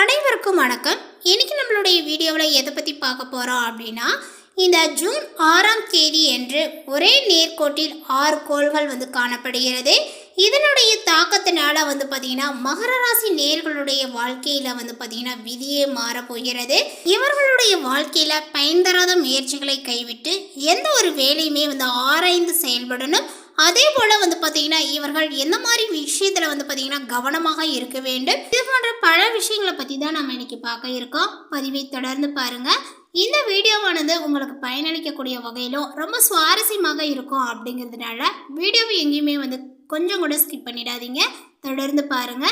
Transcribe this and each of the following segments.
அனைவருக்கும் வணக்கம். இன்றைக்கி நம்மளுடைய வீடியோவில் எதை பற்றி பார்க்க போகிறோம் அப்படின்னா இந்த ஜூன் ஆறாம் தேதி என்று ஒரே நேர்கோட்டில் ஆறு கோள்கள் வந்து காணப்படுகிறது. இதனுடைய தாக்கத்தினால வந்து பார்த்திங்கன்னா மகர ராசி நேர்களுடைய வாழ்க்கையில் வந்து பார்த்திங்கன்னா விதியே மாறப்போகிறது இவர்களுடைய வாழ்க்கையில் பயன் தராத முயற்சிகளை கைவிட்டு எந்த ஒரு வேலையுமே வந்து ஆராய்ந்து செயல்படணும். அதே போல வந்து பார்த்தீங்கன்னா இவர்கள் எந்த மாதிரி விஷயத்துல வந்து பார்த்தீங்கன்னா கவனமாக இருக்க வேண்டும்? இது போன்ற பல விஷயங்களை பற்றி தான் நம்ம இன்னைக்கு பார்க்க இருக்கோம். பதிவை தொடர்ந்து பாருங்க. இந்த வீடியோவானது உங்களுக்கு பயனளிக்கக்கூடிய வகையிலும் ரொம்ப சுவாரஸ்யமாக இருக்கும் அப்படிங்கிறதுனால வீடியோவை எங்கேயுமே வந்து கொஞ்சம் கூட ஸ்கிப் பண்ணிடாதீங்க. தொடர்ந்து பாருங்க.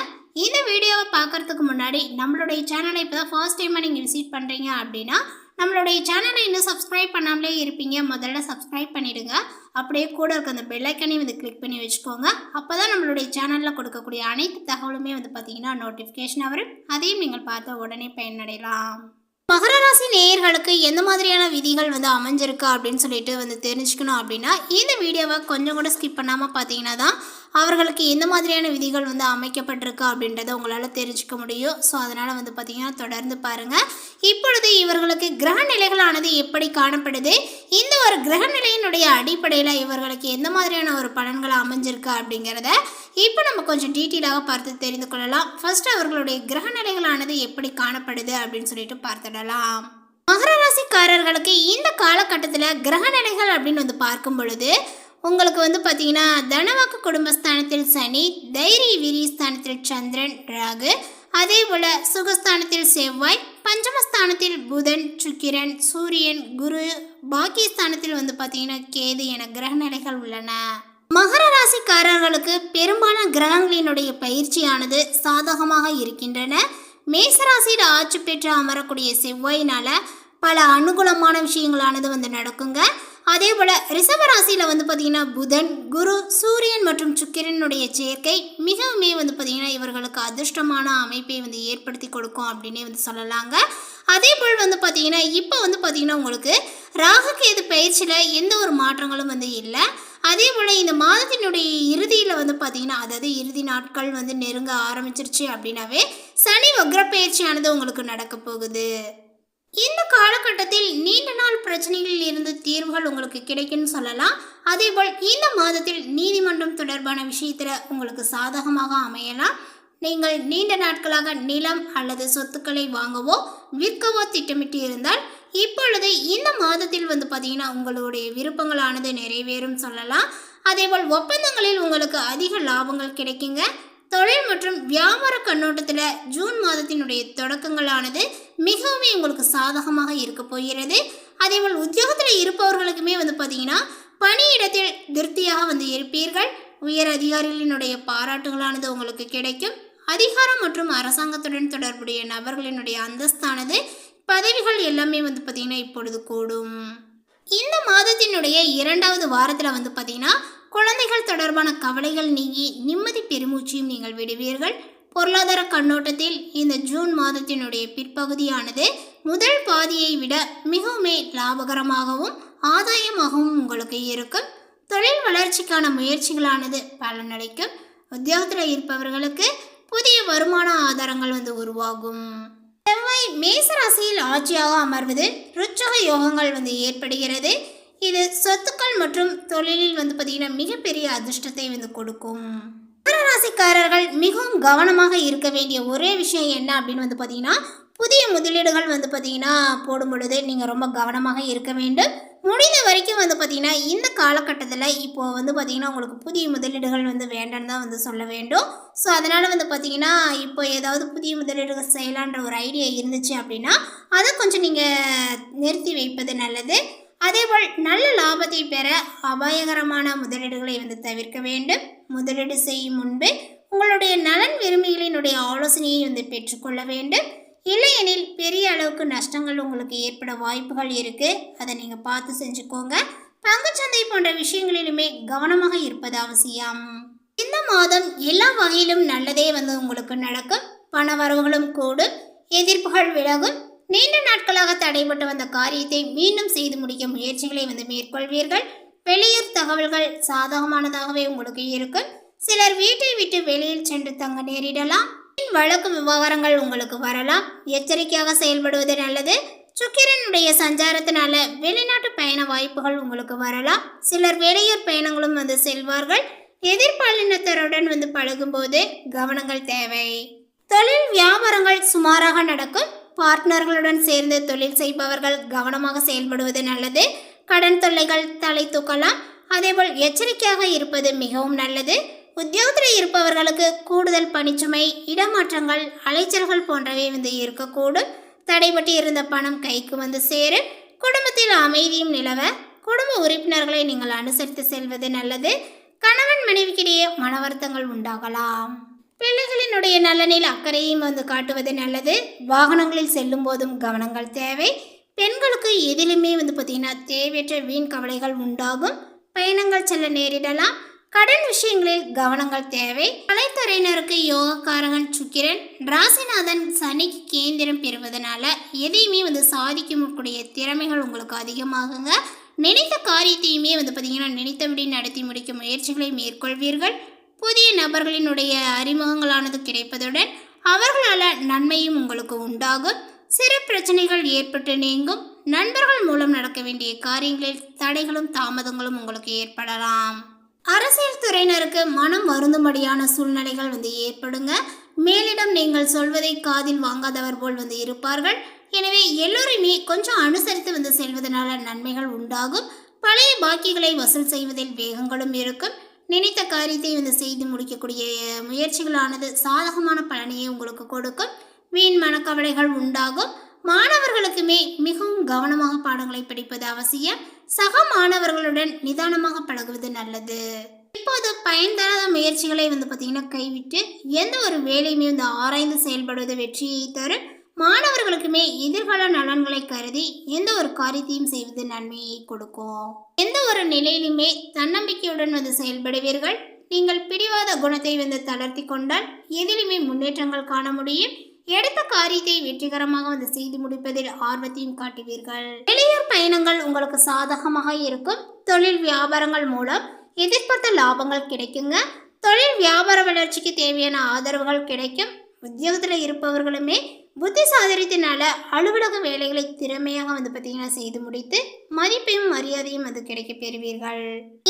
இந்த வீடியோவை பார்க்கறதுக்கு முன்னாடி நம்மளுடைய சேனலை இப்போ தான் ஃபர்ஸ்ட் டைமாக நீங்கள் விசிட் பண்ணுறீங்க அப்படின்னா நம்மளுடைய சேனலை இன்னும் சப்ஸ்கிரைப் பண்ணாமலே இருப்பீங்க. முதல்ல சப்ஸ்கிரைப் பண்ணிடுங்க. அப்படியே கூட இருக்க அந்த பெல்லைக்கனையும் வந்து கிளிக் பண்ணி வச்சுக்கோங்க. அப்போ தான் நம்மளுடைய சேனலில் கொடுக்கக்கூடிய அனைத்து தகவலுமே வந்து பார்த்தீங்கன்னா நோட்டிஃபிகேஷன் வரும். அதையும் நீங்கள் பார்த்த உடனே பயனடையலாம். மகர ராசி நேயர்களுக்கு எந்த மாதிரியான விதிகள் வந்து அமைஞ்சிருக்கு அப்படின்னு சொல்லிட்டு வந்து தெரிஞ்சுக்கணும் அப்படின்னா இந்த வீடியோவை கொஞ்சம் கூட ஸ்கிப் பண்ணாமல் பார்த்தீங்கன்னா தான் அவர்களுக்கு எந்த மாதிரியான விதிகள் வந்து அமைக்கப்பட்டிருக்கு அப்படின்றத உங்களால் தெரிஞ்சுக்க முடியும். ஸோ அதனால் வந்து பார்த்திங்கன்னா தொடர்ந்து பாருங்கள் இப்பொழுது இவர்களுக்கு கிரக நிலைகளானது எப்படி காணப்படுது? இந்த ஒரு கிரக நிலையினுடைய அடிப்படையில் இவர்களுக்கு எந்த மாதிரியான ஒரு பலன்கள் அமைஞ்சிருக்கு அப்படிங்கிறத இப்போ நம்ம கொஞ்சம் டீட்டெயிலாக பார்த்து தெரிந்து கொள்ளலாம். ஃபர்ஸ்ட் அவர்களுடைய கிரக நிலைகளானது எப்படி காணப்படுது அப்படின்னு சொல்லிட்டு பார்த்துடலாம். மகர ராசிக்காரர்களுக்கு இந்த காலகட்டத்தில் கிரக நிலைகள் அப்படின்னு வந்து பார்க்கும் பொழுது உங்களுக்கு வந்து பார்த்தீங்கன்னா தனவாக்கு குடும்பஸ்தானத்தில் சனி தைரிய வீரியஸ்தானத்தில் சந்திரன் ராகு அதே போல் சுகஸ்தானத்தில் செவ்வாய் பஞ்சமஸ்தானத்தில் புதன் சுக்கிரன் சூரியன் குரு பாக்கியஸ்தானத்தில் வந்து பார்த்தீங்கன்னா கேது என கிரக நிலைகள் உள்ளன. மகர ராசிக்காரர்களுக்கு பெரும்பாலான கிரகங்களினுடைய பயிற்சியானது சாதகமாக இருக்கின்றன. மேசராசியில் ஆட்சி பெற்று அமரக்கூடிய செவ்வாயினால் பல அனுகூலமான விஷயங்களானது வந்து நடக்குங்க. அதே போல் ரிஷபராசியில் வந்து பார்த்திங்கன்னா புதன் குரு சூரியன் மற்றும் சுக்கிரனுடைய சேர்க்கை மிகவுமே வந்து பார்த்திங்கன்னா இவர்களுக்கு அதிர்ஷ்டமான அமைப்பை வந்து ஏற்படுத்தி கொடுக்கும் அப்படின்னே வந்து சொல்லலாங்க. அதே போல் வந்து பார்த்திங்கன்னா இப்போ வந்து பார்த்திங்கன்னா உங்களுக்கு ராகுகேது பயிற்சியில் எந்த ஒரு மாற்றங்களும் வந்து இல்லை. அதே போல் இந்த மாதத்தினுடைய இறுதியில் வந்து பார்த்திங்கன்னா அதாவது இறுதி நாட்கள் வந்து நெருங்க ஆரம்பிச்சிருச்சு அப்படின்னாவே சனி வக்ர பயிற்சியானது உங்களுக்கு நடக்க போகுது. இந்த காலகட்டத்தில் நீண்ட பிரச்சனைகளில் இருந்து தீர்வுகள் உங்களுக்கு கிடைக்கும்னு சொல்லலாம். அதேபோல் இந்த மாதத்தில் நீதிமன்றம் தொடர்பான விஷயத்தில் உங்களுக்கு சாதகமாக அமையலாம். நீங்கள் நீண்ட நாட்களாக நிலம் அல்லது சொத்துக்களை வாங்கவோ விற்கவோ திட்டமிட்டு இருந்தால் இப்பொழுது இந்த மாதத்தில் வந்து பார்த்தீங்கன்னா உங்களுடைய விருப்பங்களானது நிறைவேறும் சொல்லலாம். அதேபோல் ஒப்பந்தங்களில் உங்களுக்கு அதிக லாபங்கள் கிடைக்குங்க. தொழில் மற்றும் வியாபார கண்ணோட்டத்தில் ஜூன் மாதத்தினுடைய தொடக்கங்களானது மிகவும் உங்களுக்கு சாதகமாக இருக்க போகிறது. அதேபோல் உத்தியோகத்தில் இருப்பவர்களுக்குமே வந்து பார்த்தீங்கன்னா பணியிடத்தில் திருப்தியாக வந்து இருப்பீர்கள். உயர் அதிகாரிகளினுடைய பாராட்டுகளானது உங்களுக்கு கிடைக்கும். அதிகாரம் மற்றும் அரசாங்கத்துடன் தொடர்புடைய நபர்களினுடைய அந்தஸ்தானது பதவிகள் எல்லாமே வந்து பார்த்திங்கன்னா இப்பொழுது கூடும். இந்த மாதத்தினுடைய இரண்டாவது வாரத்தில் வந்து பார்த்திங்கன்னா குழந்தைகள் தொடர்பான கவலைகள் நீங்கி நிம்மதி பெருமூச்சியும் நீங்கள் விடுவீர்கள். பொருளாதார கண்ணோட்டத்தில் இந்த ஜூன் மாதத்தினுடைய பிற்பகுதியானது முதல் பாதியை விட மிகவுமே லாபகரமாகவும் ஆதாயமாகவும் உங்களுக்கு இருக்கும். தொழில் வளர்ச்சிக்கான முயற்சிகளானது பலனளிக்கும். உத்தியோகத்தில் இருப்பவர்களுக்கு புதிய வருமான ஆதாரங்கள் வந்து உருவாகும். செவ்வாய் மேச ராசியில் ஆட்சியாக அமர்வது ருச்சக யோகங்கள் வந்து ஏற்படுகிறது. இது சொத்துக்கள் மற்றும் தொழிலில் வந்து பார்த்தீங்கன்னா மிகப்பெரிய அதிர்ஷ்டத்தை வந்து கொடுக்கும். மகர ராசிக்காரர்கள் மிகவும் கவனமாக இருக்க வேண்டிய ஒரே விஷயம் என்ன அப்படின்னு வந்து பார்த்தீங்கன்னா புதிய முதலீடுகள் வந்து பார்த்திங்கன்னா போடும் பொழுது நீங்கள் ரொம்ப கவனமாக இருக்க வேண்டும். முடிந்த வரைக்கும் வந்து பார்த்திங்கன்னா இந்த காலகட்டத்தில் இப்போது வந்து பார்த்திங்கன்னா உங்களுக்கு புதிய முதலீடுகள் வந்து வேண்டாம்னு தான் வந்து சொல்ல வேண்டும். ஸோ அதனால் வந்து பார்த்தீங்கன்னா இப்போ ஏதாவது புதிய முதலீடுகள் செய்யலான்ற ஒரு ஐடியா இருந்துச்சு அப்படின்னா அதை கொஞ்சம் நீங்கள் நிறுத்தி வைப்பது நல்லது. அதேபோல் நல்ல லாபத்தை பெற அபாயகரமான முதலீடுகளை வந்து தவிர்க்க வேண்டும். முதலீடு செய்யும் முன்பு உங்களுடைய நலன் விரும்பிகளினுடைய ஆலோசனையை வந்து பெற்றுக்கொள்ள வேண்டும். இல்லையெனில் பெரிய அளவுக்கு நஷ்டங்கள் உங்களுக்கு ஏற்பட வாய்ப்புகள் இருக்குது அதை நீங்கள் பார்த்து செஞ்சுக்கோங்க. பங்குச்சந்தை போன்ற விஷயங்களிலுமே கவனமாக இருப்பது அவசியம். இந்த மாதம் எல்லா வகையிலும் நல்லதே வந்து உங்களுக்கு நடக்கும். பண வரவுகளும் கூடும். எதிர்ப்புகள் விலகும். நீண்ட நாட்களாக தடைபட்டு வந்த காரியத்தை மீண்டும் செய்து முடிக்க முயற்சிகளை வந்து மேற்கொள்வீர்கள். வெளியூர் தகவல்கள் சாதகமானதாகவே உங்களுக்கு இருக்கும். சிலர் வீட்டை விட்டு வெளியில் சென்று தங்க நேரிடலாம். வழக்கு விவகாரங்கள் உங்களுக்கு வரலாம். எச்சரிக்கையாக செயல்படுவது நல்லது. சுக்கிரனுடைய சஞ்சாரத்தினால வெளிநாட்டு பயண வாய்ப்புகள் உங்களுக்கு வரலாம். சிலர் வெளியூர் பயணங்களும் வந்து செல்வார்கள். எதிர்பாலினத்தருடன் வந்து பழகும்போது கவனங்கள் தேவை. தொழில் வியாபாரங்கள் சுமாராக நடக்கும். பார்ட்னர்களுடன் சேர்ந்து தொழில் செய்பவர்கள் கவனமாக செயல்படுவது நல்லது. கடன் தொல்லைகள் தலை தூக்கலாம். அதேபோல் எச்சரிக்கையாக இருப்பது மிகவும் நல்லது. உத்தியோகத்தில் இருப்பவர்களுக்கு கூடுதல் பணிச்சுமை இடமாற்றங்கள் அலைச்சல்கள் போன்றவை வந்து இருக்கக்கூடும். தடைபட்டு இருந்த பணம் கைக்கு வந்து சேரு. குடும்பத்தில் அமைதியும் நிலவ குடும்ப உறுப்பினர்களை நீங்கள் அனுசரித்து செல்வது நல்லது. கணவன் மனைவிக்கிடையே மன வருத்தங்கள் உண்டாகலாம். பிள்ளைகளினுடைய நலனில் அக்கறையும் வந்து காட்டுவது நல்லது. வாகனங்களில் செல்லும் போதும் கவனங்கள் தேவை. பெண்களுக்கு எதிலுமே வந்து பார்த்திங்கன்னா தேவையற்ற வீண் கவலைகள் உண்டாகும். பயணங்கள் செல்ல நேரிடலாம். கடன் விஷயங்களில் கவனங்கள் தேவை. கலைத்துறையினருக்கு யோகக்காரகன் சுக்கிரன் ராசிநாதன் சனிக்கு கேந்திரம் பெறுவதனால எதையுமே வந்து சாதிக்கக்கூடிய திறமைகள் உங்களுக்கு அதிகமாகுங்க. நினைத்த காரியத்தையுமே வந்து பார்த்தீங்கன்னா நினைத்தபடி நடத்தி முடிக்கும் முயற்சிகளை மேற்கொள்வீர்கள். புதிய நபர்களினுடைய அறிமுகங்களானது கிடைப்பதுடன் அவர்களால் நன்மையும் உங்களுக்கு உண்டாகும். சிறு பிரச்சனைகள் ஏற்பட்டு நீங்கும். நண்பர்கள் மூலம் நடக்க வேண்டிய காரியங்களில் தடைகளும் தாமதங்களும் உங்களுக்கு ஏற்படலாம். அரசியல் துறையினருக்கு மனம் வருந்தும்படியான சூழ்நிலைகள் வந்து ஏற்படுங்க. மேலிடம் நீங்கள் சொல்வதை காதில் வாங்காதவர் போல் வந்து இருப்பார்கள். எனவே எல்லோருமே கொஞ்சம் அனுசரித்து வந்து செல்வதனால நன்மைகள் உண்டாகும். பழைய பாக்கிகளை வசூல் செய்வதில் வேகங்களும் இருக்கும். நினைத்த காரியத்தை வந்து செய்து முடிக்கக்கூடிய முயற்சிகளானது சாதகமான பலனையை உங்களுக்கு கொடுக்கும். வீண் மனக்கவலைகள் உண்டாகும். மாணவர்களுக்குமே மிகவும் கவனமாக பாடங்களை படிப்பது அவசியம். சக மாணவர்களுடன் நிதானமாக பழகுவது நல்லது. இப்போது பயன் தராத முயற்சிகளை வந்து பார்த்தீங்கன்னா கைவிட்டு எந்த ஒரு வேலையுமே வந்து ஆராய்ந்து செயல்படுவது வெற்றியை தரும். மாணவர்களுக்குமே எதிர்கால நலன்களை கருதி எந்த ஒரு காரியத்தையும் செய்வது நன்மையை கொடுக்கும். எந்த ஒரு நிலையிலுமே தன்னம்பிக்கையுடன் வந்து செயல்படுவீர்கள். நீங்கள் பிடிவாத குணத்தை வந்து தளர்த்தி கொண்டால் எதிலுமே முன்னேற்றங்கள் காண முடியும். எடுத்த காரியத்தை வெற்றிகரமாக வந்து செய்து முடிப்பதில் ஆர்வத்தையும் காட்டுவீர்கள். வெளியூர் பயணங்கள் உங்களுக்கு சாதகமாக இருக்கும். தொழில் வியாபாரங்கள் மூலம் எதிர்பார்த்த லாபங்கள் கிடைக்குங்க. தொழில் வியாபார வளர்ச்சிக்கு தேவையான ஆதரவுகள் கிடைக்கும். உத்தியோகத்தில் இருப்பவர்களுமே புத்தி சாதனத்தினால அலுவலக வேலைகளை திறமையாக வந்து பார்த்தீங்கன்னா செய்து முடித்து மதிப்பையும் மரியாதையும் அது கிடைக்க பெறுவீர்கள்.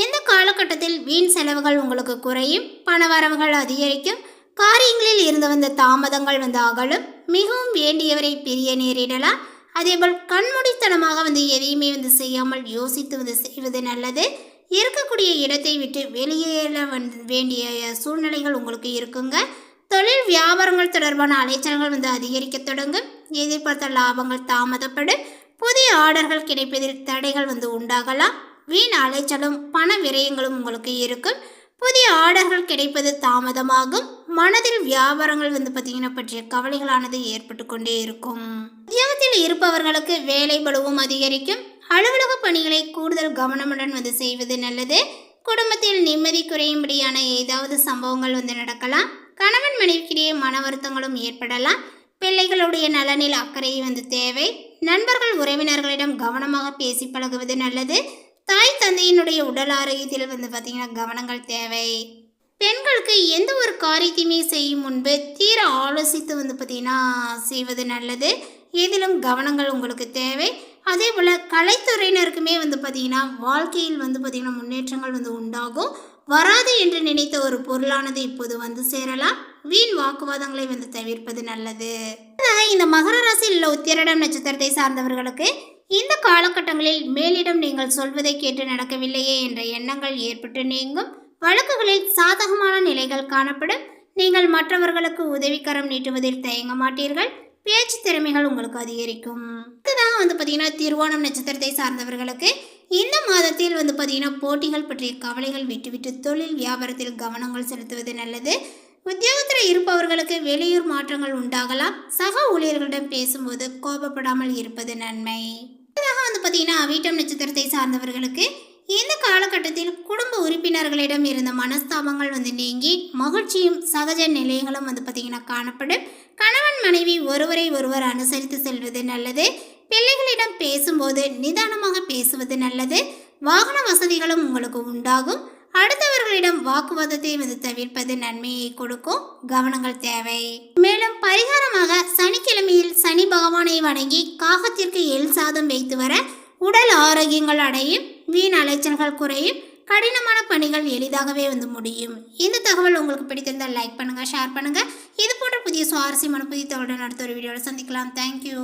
இந்த காலகட்டத்தில் வீண் செலவுகள் உங்களுக்கு குறையும். பண வரவுகள் அதிகரிக்கும். காரியங்களில் இருந்து வந்த தாமதங்கள் வந்து அகலும். மிகவும் வேண்டியவரை பிரிய நேரிடலாம் அதேபோல் கண்மூடித்தனமாக வந்து எதையுமே வந்து செய்யாமல் யோசித்து வந்து செய்வது நல்லது. இருக்கக்கூடிய இடத்தை விட்டு வெளியேற வந்து வேண்டிய சூழ்நிலைகள் உங்களுக்கு இருக்குங்க. தொழில் வியாபாரங்கள் தொடர்பான அலைச்சல்கள் வந்து அதிகரிக்க தொடங்கும். எதிர்பார்த்த லாபங்கள் தாமதப்படும். புதிய ஆர்டர்கள் கிடைப்பதில் தடைகள் வந்து உண்டாகலாம். வீண் அலைச்சலும் பண விரயங்களும் உங்களுக்கு இருக்கும். புதிய ஆர்டர்கள் கிடைப்பது தாமதமாகும். மனதில் வியாபாரங்கள் வந்து பார்த்தீங்கன்னா பற்றிய கவலைகளானது ஏற்பட்டு கொண்டே இருக்கும். உத்தியோகத்தில் இருப்பவர்களுக்கு வேலை பலுவும் அதிகரிக்கும். அலுவலக பணிகளை கூடுதல் கவனமுடன் வந்து செய்வது நல்லது. குடும்பத்தில் நிம்மதி குறையும்படியான ஏதாவது சம்பவங்கள் வந்து நடக்கலாம். கணவன் மனைவிக்கிடையே மன வருத்தங்களும் ஏற்படலாம். பிள்ளைகளுடைய நலனில் அக்கறை வந்து தேவை. நண்பர்கள் உறவினர்களிடம் கவனமாக பேசி பழகுவது நல்லது. தாய் தந்தையினுடைய உடல் ஆரோக்கியத்தில் வந்து பார்த்திங்கன்னா கவனங்கள் தேவை. பெண்களுக்கு எந்த ஒரு காரியத்தையுமே செய்யும் முன்பு தீர ஆலோசித்து வந்து பார்த்திங்கன்னா செய்வது நல்லது. ஏதிலும் கவனங்கள் உங்களுக்கு தேவை. அதே போல் கலைத்துறையினருக்குமே வந்து பார்த்திங்கன்னா வாழ்க்கையில் வந்து பார்த்திங்கன்னா முன்னேற்றங்கள் வந்து உண்டாகும். வராது என்று நினைத்த ஒரு பொருளானது இப்போது வந்து சேரலாம். வீண் வாக்குவாதங்களை வந்து தவிர்ப்பது நல்லது. இந்த மகர ராசியில் உள்ள உத்திரடம் நட்சத்திரத்தை சார்ந்தவர்களுக்கு இந்த காலகட்டங்களில் மேலிடம் நீங்கள் சொல்வதை கேட்டு நடக்கவில்லையே என்ற எண்ணங்கள் ஏற்பட்டு நீங்கும். வழக்குகளில் சாதகமான நிலைகள் காணப்படும். நீங்கள் மற்றவர்களுக்கு உதவிக்கரம் நீட்டுவதில் தயங்க மாட்டீர்கள். பேச்சு திறமைகள் உங்களுக்கு அதிகரிக்கும். அடுத்ததாக வந்து பார்த்தீங்கன்னா திருவோணம் நட்சத்திரத்தை சார்ந்தவர்களுக்கு இந்த மாதத்தில் வந்து பார்த்தீங்கன்னா போட்டிகள் பற்றிய கவலைகள் விட்டுவிட்டு தொழில் வியாபாரத்தில் கவனங்கள் செலுத்துவது நல்லது. உத்தியோகத்தில் இருப்பவர்களுக்கு வெளியூர் மாற்றங்கள் உண்டாகலாம். சக ஊழியர்களிடம் பேசும்போது கோபப்படாமல் இருப்பது நன்மை. அடுத்ததாக வந்து பார்த்தீங்கன்னா வீட்டம் நட்சத்திரத்தை சார்ந்தவர்களுக்கு இந்த காலகட்டத்தில் குடும்ப உறுப்பினர்களிடம் இருந்த மனஸ்தாபங்கள் வந்து நீங்கி மகிழ்ச்சியும் சகஜ நிலைகளும் வந்து பார்த்திங்கன்னா காணப்படும். கணவன் மனைவி ஒருவரை ஒருவர் அனுசரித்து செல்வது நல்லது. பிள்ளைகளிடம் பேசும்போது நிதானமாக பேசுவது நல்லது. வாகன வசதிகளும் உங்களுக்கு உண்டாகும். அடுத்தவர்களிடம் வாக்குவாதத்தை வந்து தவிர்ப்பது நன்மையை கொடுக்கும். கவனங்கள் தேவை. மேலும் பரிகாரமாக சனிக்கிழமையில் சனி பகவானை வணங்கி காகத்திற்கு எல் சாதம் வைத்து வர உடல் ஆரோக்கியங்கள் அடையும். வீண் அலைச்சல்கள் குறையும். கடினமான பணிகள் எளிதாகவே வந்து முடியும். இந்த தகவல் உங்களுக்கு பிடித்திருந்தால் லைக் பண்ணுங்கள் ஷேர் பண்ணுங்கள் இது போன்ற புதிய சுவாரஸ்யமான புதிய தகவலுடன் அடுத்த ஒரு வீடியோவில் சந்திக்கலாம். தேங்க்யூ